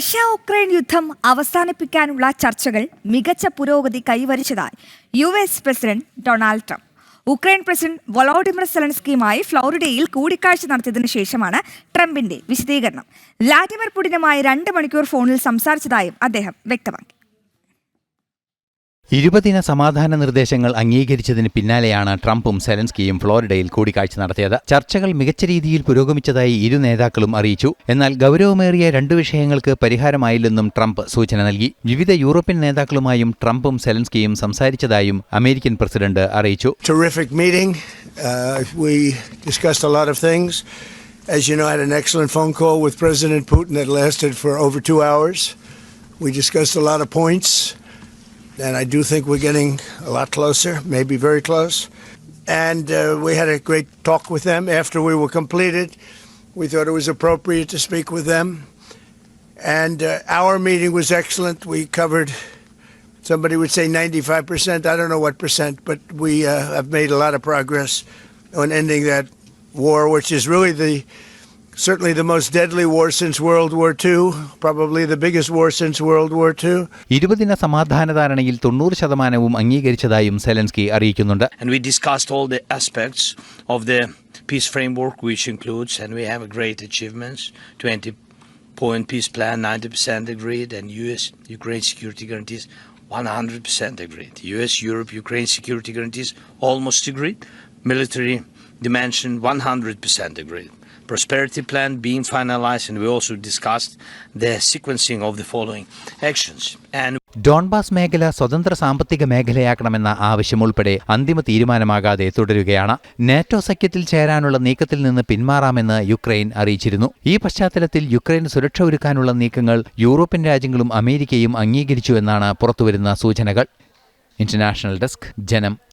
Russia Ukraine യുദ്ധം അവസാനിപ്പിക്കാനുള്ള ചർച്ചകൾ മികച്ച പുരോഗതി കൈവരിച്ചതായി U S president Donald Trump. Ukraine president Volodymyr സെലൻസ്കിയുമായി ഫ്ലോറിഡയിൽ കൂടിക്കാഴ്ച നടത്തിയതിനു ശേഷമാണ് ട്രംപിന്റെ വിശദീകരണം. വ്ളാഡിമിർ പുടിനുമായി രണ്ട് മണിക്കൂർ ഫോണിൽ സംസാരിച്ചതായും അദ്ദേഹം വ്യക്തമാക്കി. ഇരുപതിന സമാധാന നിർദ്ദേശങ്ങൾ അംഗീകരിച്ചതിന് പിന്നാലെയാണ് ട്രംപും സെലൻസ്കിയും ഫ്ലോറിഡയിൽ കൂടിക്കാഴ്ച നടത്തിയത് ചർച്ചകൾ മികച്ച രീതിയിൽ പുരോഗമിച്ചതായി ഇരു നേതാക്കളും അറിയിച്ചു എന്നാൽ ഗൗരവമേറിയ രണ്ട് വിഷയങ്ങൾക്ക് പരിഹാരമായില്ലെന്നും ട്രംപ് സൂചന നൽകി വിവിധ യൂറോപ്യൻ നേതാക്കളുമായും ട്രംപും സെലൻസ്കിയും സംസാരിച്ചതായും അമേരിക്കൻ പ്രസിഡന്റ് അറിയിച്ചു. Uh. As you know, I had an excellent phone call with President Putin that lasted for over two hours. We discussed a lot of points, and I do think we're getting a lot closer, maybe very close. And uh, we had a great talk with them after we were completed. We thought it was appropriate to speak with them. And uh, our meeting was excellent. We covered Somebody would say 95%. I don't know what percent, but we uh, have made a lot of progress on ending that war, which is really the certainly the most deadly war since World War II, probably the biggest war since World War II. ഇരുപതിന സമാധാന ധാരണയിൽ തൊണ്ണൂറ് ശതമാനവും അംഗീകരിച്ചതായും Zelensky അറിയിക്കുന്നുണ്ട് and we discussed all the aspects of the peace framework, which includes, and we have great achievements, 20 point peace plan, 90% agreed, and US Ukraine security guarantees 100% agreed. US Europe Ukraine security guarantees almost agreed. Military dimension 100% agreed. Prosperity plan being finalized, and we also discussed the sequencing of the following actions. And Donbas മേഖല സ്വതന്ത്ര സാമ്പത്തിക മേഖലയാക്കണമെന്ന ആവശ്യം ഉൾപ്പെടെ അന്തിമ തീരുമാനമാകാതെ തുടരുകയാണ്. NATO സഖ്യത്തിൽ ചേരാനുള്ള നീക്കത്തിൽ നിന്ന് പിന്മാറാമെന്ന് യുക്രൈൻ അറിയിച്ചിരുന്നു. ഈ പശ്ചാത്തലത്തിൽ യുക്രൈൻ സുരക്ഷ ഒരുക്കാനുള്ള നീക്കങ്ങൾ യൂറോപ്യൻ രാജ്യങ്ങളും അമേരിക്കയും അംഗീകരിച്ചുവെന്നാണ് പുറത്തുവരുന്ന സൂചനകൾ. ഇന്റർനാഷണൽ ഡെസ്ക് ജനം